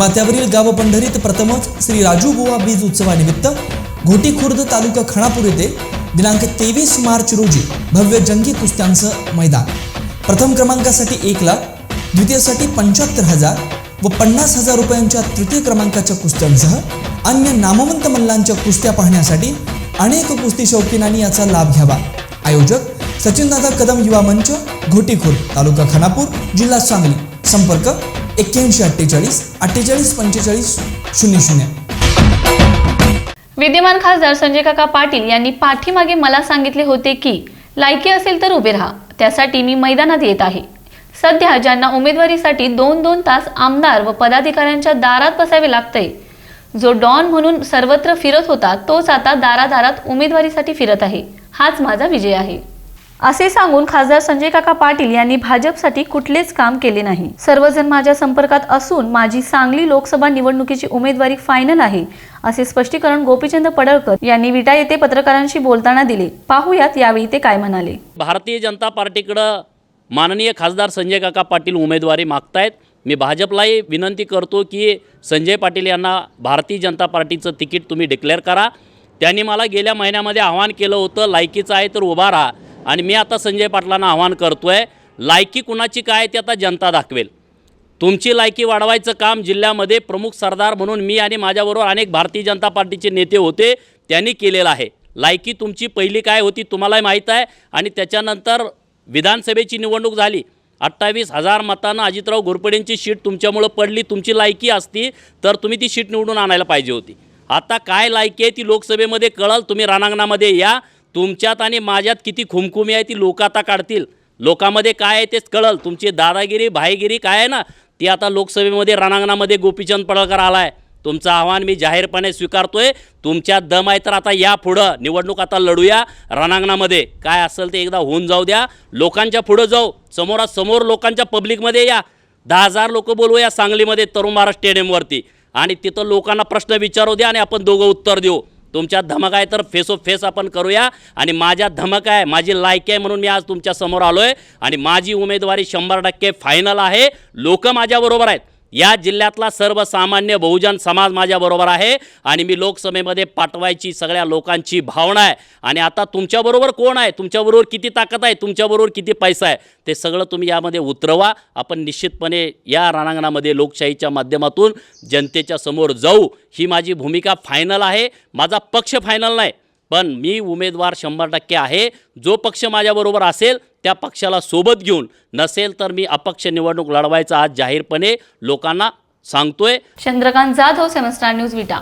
माथ्यावरील गाव पंढरीत प्रथमच श्री राजू बुवा बीज उत्सवानिमित्त घोटी खुर्द तालुका खणापूर येथे दिनांक तेवीस मार्च रोजी भव्य जंगी कुस्त्यांचं मैदान. प्रथम क्रमांकासाठी एक लाख द्वितीयसाठी पंच्याहत्तर हजार व पन्नास हजार रुपयांच्या तृतीय क्रमांकाच्या कुस्त्यांसह अन्य नामवंत मल्लांच्या कुस्त्या पाहण्यासाठी अनेक कुस्ती शौकीनांनी याचा लाभ घ्यावा. आयोजक सचिनदादा कदम युवा मंच घोटीखुर्द तालुका खानापूर जिल्हा सांगली. संपर्क एक्क्याऐंशी अठ्ठेचाळीस अठ्ठेचाळीस पंचेचाळीस शून्य शून्य. विद्यमान खासदार संजय काका पाटील यांनी पाठीमागे मला सांगितले होते की लायकी असेल तर उभे राहा त्यासाठी मी मैदानात येत आहे. सध्या ज्यांना उमेदवारीसाठी दोन दोन तास आमदार व पदाधिकाऱ्यांच्या दारात बसावे लागतंय जो डॉन म्हणून सर्वत्र फिरत होता तोच आता दारादारात उमेदवारीसाठी फिरत आहे. हाच माझा विजय आहे. असे सांगून खासदार संजय काका पाटील यांनी भाजपसाठी कुठलेच काम केले नाही. सर्वजण माझ्या संपर्कात असून माझी सांगली लोकसभा निवडणुकीची उमेदवारी फायनल आहे असे स्पष्टीकरण गोपीचंद पडळकर यांनी विटा येथे पत्रकारांशी बोलताना दिले. पाहुयात यावेळी ते काय म्हणाले. भारतीय जनता पार्टीकडं माननीय खासदार संजय काका पाटील उमेदवारी मागतायत. मी भाजपलाही विनंती करतो की संजय पाटील यांना भारतीय जनता पार्टीचं तिकीट तुम्ही डिक्लेअर करा. त्यांनी मला गेल्या महिन्यामध्ये आव्हान केलं होतं लायकीचं आहे तर उभा राहा. आणि मी आता संजय पाटलांना आव्हान करतो आहे लायकी कुणाची काय ती आता जनता दाखवेल. तुमची लायकी वाढवायचं काम जिल्ह्यामध्ये प्रमुख सरदार म्हणून मी आणि माझ्याबरोबर अनेक भारतीय जनता पार्टीचे नेते होते त्यांनी केलेलं आहे. लायकी तुमची पहिली काय होती तुम्हालाही माहीत आहे आणि त्याच्यानंतर विधानसभेची निवडणूक झाली. अठ्ठावीस हजार मतानं अजितराव घोरपडेंची शीट तुमच्यामुळं पडली तुमची लायकी असती तर तुम्ही ती शीट निवडून आणायला पाहिजे होती. आता काय लायकी आहे ती लोकसभेमध्ये कळल तुम्ही रानांगणामध्ये या. तुमच्यात आणि माझ्यात किती खुमखुमी आहे ती लोक आता काढतील. लोकांमध्ये काय आहे तेच कळल. तुमची दादागिरी भाईगिरी काय आहे ना ती आता लोकसभेमध्ये रणांगणामध्ये गोपीचंद पडळकर आला आहे तुमचं आव्हान मी जाहीरपणे स्वीकारतोय. तुमच्यात दम आहे तर आता या पुढं. निवडणूक आता लढूया रणांगणामध्ये. काय असेल ते एकदा होऊन जाऊ द्या. लोकांच्या पुढं जाऊ. समोरासमोर लोकांच्या पब्लिकमध्ये या. दहा हजार लोक बोलवूया सांगलीमध्ये तरुण महाराज स्टेडियमवरती आणि तिथं लोकांना प्रश्न विचारू द्या आणि आपण दोघं उत्तर देऊ. तुमच्या धमक आहे तर फेस ऑफ फेस आपण करूया. आणि माझ्या धमक आहे माझी लायकी आहे म्हणून मी आज तुमच्यासमोर आलो आहे आणि माझी उमेदवारी शंभर टक्के फायनल आहे. लोक माझ्याबरोबर आहेत. या जिल्ह्यातला सर्वसामान्य बहुजन समाज माझ्याबरोबर आहे आणि मी लोकसभेमध्ये पाठवायची सगळ्या लोकांची भावना आहे. आणि आता तुमच्याबरोबर कोण आहे? तुमच्याबरोबर किती ताकद आहे? तुमच्याबरोबर किती पैसा आहे? ते सगळं तुम्ही यामध्ये उतरवा. आपण निश्चितपणे या रणांगणामध्ये लोकशाहीच्या माध्यमातून जनतेच्या समोर जाऊ. ही माझी भूमिका फायनल आहे. माझा पक्ष फायनल नाही. पण मी उमेदवार शंभर टक्के आहे. जो पक्ष माझ्याबरोबर असेल त्या पक्षाला सोबत घेऊन नसेल तर मी अपक्ष निवडणूक लढवायचा आज जाहीरपणे लोकांना सांगतोय. चंद्रकांत जाधव सेमस्टार न्यूज विटा.